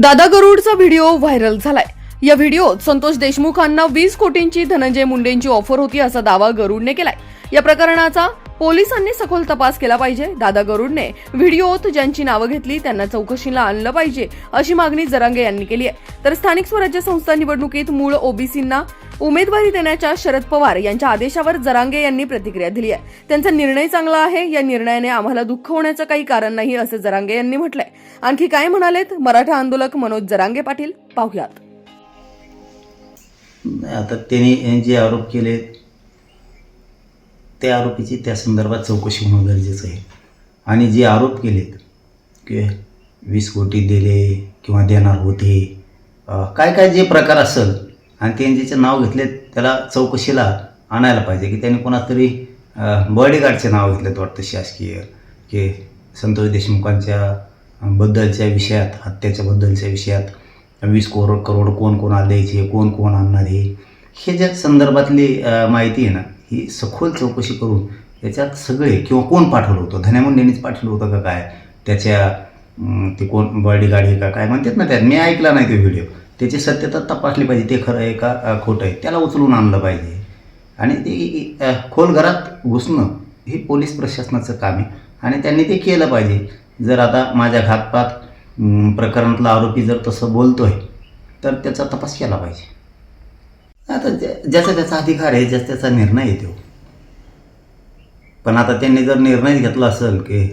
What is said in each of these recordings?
दादा गरुडचा video viral झालाय. या व्हिडिओत संतोष देशमुखांना वीस कोटींची धनंजय मुंडेंची ऑफर होती असा दावा गरुडने केलाय. या प्रकरणाचा पोलिसांनी सखोल तपास केला पाहिजे. दादा गरुडने व्हिडिओत ज्यांची नावं घेतली त्यांना चौकशीला आणलं पाहिजे अशी मागणी जरांगे यांनी केली आहे. तर स्थानिक स्वराज्य संस्था निवडणुकीत मूळ ओबीसींना उमेदवारी देण्याच्या शरद पवार यांच्या आदेशावर जरांगे यांनी प्रतिक्रिया दिली आहे. त्यांचा निर्णय चांगला आहे या निर्णयाने आम्हाला दुःख होण्याचं काही कारण नाही असं जरांगे यांनी म्हटलंय. आणखी काय म्हणालेत? मराठा आंदोलक मनोज जरांगे पाटील पाहुयात. आता त्यांनी जे आरोप केले त्या आरोपीची त्या संदर्भात चौकशी होणं गरजेचं आहे. आणि जे आरोप केलेत की वीस कोटी दिले किंवा देणार होते काय काय जे प्रकार असेल आणि त्यांनी ज्याचे नाव घेतले त्याला चौकशीला आणायला पाहिजे की त्यांनी कोणातरी बॉडीगार्डचे नाव घेतलेत वाटतं शासकीय की संतोष देशमुखांच्या बद्दलच्या विषयात हत्याच्या बद्दलच्या विषयात वीस करोड करोड कोण कोणाला द्यायचे कोण कोण आणणार आहे हे ज्या संदर्भातली माहिती आहे ना ही सखोल चौकशी करून त्याच्यात सगळे किंवा कोण पाठवलं होतं? धन्या मुंडेंनीच पाठवलं होतं का काय? त्याच्या ते कोण बॉडीगार्ड आहे का काय? म्हणतात ना त्यात मी ऐकला नाही तो व्हिडिओ त्याची सत्यता तपासली पाहिजे ते खरं आहे का खोटं आहे त्याला उचलून आणलं पाहिजे. आणि ते खोल घरात घुसणं हे पोलीस प्रशासनाचं काम आहे. आणि त्यांनी ते केलं पाहिजे. जर आता माझ्या घातपात प्रकरणातला आरोपी जर तसं बोलतो आहे तर त्याचा तपास केला पाहिजे. आता ज्याचा त्याचा अधिकार आहे ज्याचा त्याचा निर्णय येतो पण आता त्यांनी जर निर्णय घेतला असेल की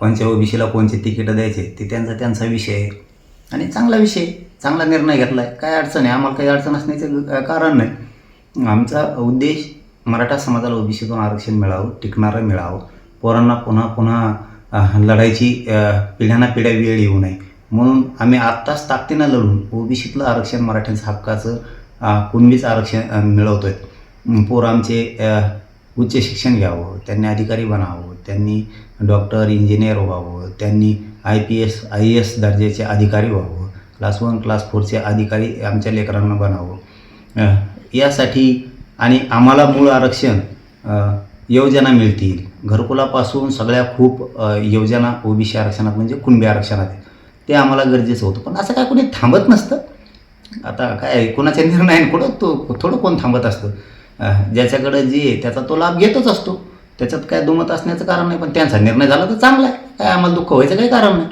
कोणत्या ओबीसीला कोणचे तिकीटं द्यायचे ते त्यांचा त्यांचा विषय आहे. आणि चांगला विषय आहे. चांगला निर्णय घेतला आहे काय अडचण आहे? आम्हाला काही अडचण असण्याचं कारण नाही. आमचा उद्देश मराठा समाजाला ओबीसीतून आरक्षण मिळावं टिकणारं मिळावं. पोरांना पुन्हा पुन्हा लढायची पिढ्यांना पिढ्या वेळ येऊ नये. म्हणून आम्ही आत्ताच ताकदीनं लढून ओबीसीतलं आरक्षण मराठ्यांचं हक्काचं अ, कुणबीचं आरक्षण मिळवतो आहे पोरं आमचे उच्च शिक्षण घ्यावं त्यांनी अधिकारी बनावं त्यांनी डॉक्टर इंजिनियर व्हावं त्यांनी I P S I A S दर्जाचे अधिकारी व्हावं. क्लास वन क्लास फोरचे अधिकारी आमच्या लेकरांना बनावं. यासाठी आणि आम्हाला मूळ आरक्षण योजना मिळतील. घरकुलापासून सगळ्या खूप अ, योजना ओबीसी आरक्षणात म्हणजे कुणबी आरक्षणात ते आम्हाला गरजेचं होतं. पण असं काय कोणी थांबत नसतं? आता काय कोणाच्या निर्णय कुठं तो थोडं कोण थांबत असतं? ज्याच्याकडं जे आहे त्याचा तो लाभ घेतच असतो. त्याच्यात काय दुमत असण्याचं कारण नाही पण त्यांचा निर्णय झाला तर चांगला आहे. काय आम्हाला दुःख व्हायचं काही कारण नाही.